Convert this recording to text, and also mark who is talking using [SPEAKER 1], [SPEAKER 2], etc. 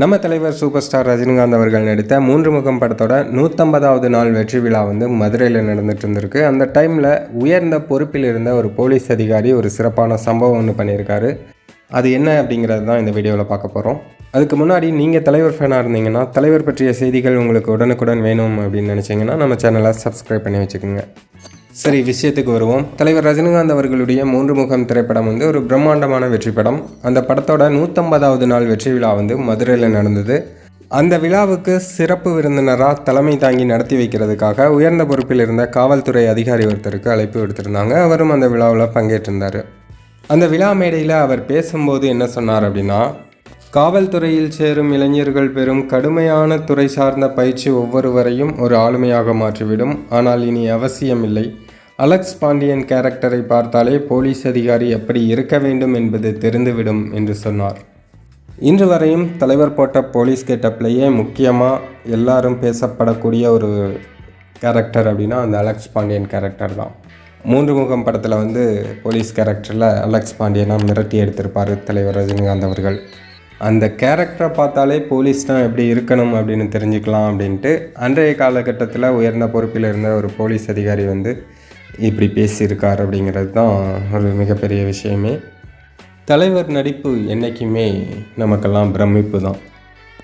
[SPEAKER 1] நம்ம தலைவர் super star Rajinikanth அவர்கள் நடித்த மூன்று முகம் படத்தோட நூற்றம்பதாவது நாள் வெற்றி விழா வந்து மதுரையில் நடந்துட்டு இருந்திருக்கு. அந்த டைமில் உயர்ந்த பொறுப்பில் இருந்த ஒரு போலீஸ் அதிகாரி ஒரு சிறப்பான சம்பவம் ஒன்று பண்ணியிருக்காரு. அது என்ன அப்படிங்கிறது தான் இந்த வீடியோவில் பார்க்க போகிறோம் அதுக்கு முன்னாடி நீங்கள் தலைவர் ஃபேனாக இருந்தீங்கன்னா தலைவர் பற்றிய செய்திகள் உங்களுக்கு உடனுக்குடன் வேணும் அப்படின்னு நினச்சிங்கன்னா நம்ம சேனலை சப்ஸ்கிரைப் பண்ணி வச்சுக்கோங்க. சரி விஷயத்துக்கு வருவோம். தலைவர் ரஜினிகாந்த் அவர்களுடைய மூன்று முகம் திரைப்படம் வந்து ஒரு பிரம்மாண்டமான வெற்றி படம். அந்த படத்தோட நூற்றம்பதாவது நாள் வெற்றி விழா வந்து மதுரையில் நடந்தது. அந்த விழாவுக்கு சிறப்பு விருந்தினராக தலைமை தாங்கி நடத்தி வைக்கிறதுக்காக உயர்ந்த பொறுப்பில் இருந்த காவல்துறை அதிகாரி ஒருத்தருக்கு அழைப்பு விடுத்திருந்தாங்க. அவரும் அந்த விழாவில் பங்கேற்றிருந்தார். அந்த விழா மேடையில் அவர் பேசும்போது என்ன சொன்னார் அப்படின்னா காவல்துறையில் சேரும் இளைஞர்கள் பெறும் கடுமையான துறை சார்ந்த பயிற்சி ஒவ்வொருவரையும் ஒரு ஆளுமையாக மாற்றிவிடும். ஆனால் இனி அவசியமில்லை. அலெக்ஸ் பாண்டியன் கேரக்டரை பார்த்தாலே போலீஸ் அதிகாரி எப்படி இருக்க வேண்டும் என்பது தெரிந்துவிடும் என்று சொன்னார். இன்று வரையும் தலைவர் போட்ட போலீஸ் கெட்டப்லேயே முக்கியமாக எல்லாரும் பேசப்படக்கூடிய ஒரு கேரக்டர் அப்படின்னா அந்த அலெக்ஸ் பாண்டியன் கேரக்டர் தான். மூன்று முகம் படத்தில் வந்து போலீஸ் கேரக்டரில் அலெக்ஸ் பாண்டியனாக மிரட்டி எடுத்திருப்பார் தலைவர் ரஜினிகாந்த் அவர்கள். அந்த கேரக்டரை பார்த்தாலே போலீஸ்னால் எப்படி இருக்கணும் அப்படின்னு தெரிஞ்சுக்கலாம் அப்படின்ட்டு அன்றைய காலகட்டத்தில் உயர்ந்த பொறுப்பில் இருந்த ஒரு போலீஸ் அதிகாரி வந்து இப்படி பேசியிருக்கார் அப்படிங்கிறது தான் ஒரு மிகப்பெரிய விஷயமே. தலைவர் நடிப்பு என்றைக்குமே நமக்கெல்லாம் பிரமிப்பு தான்.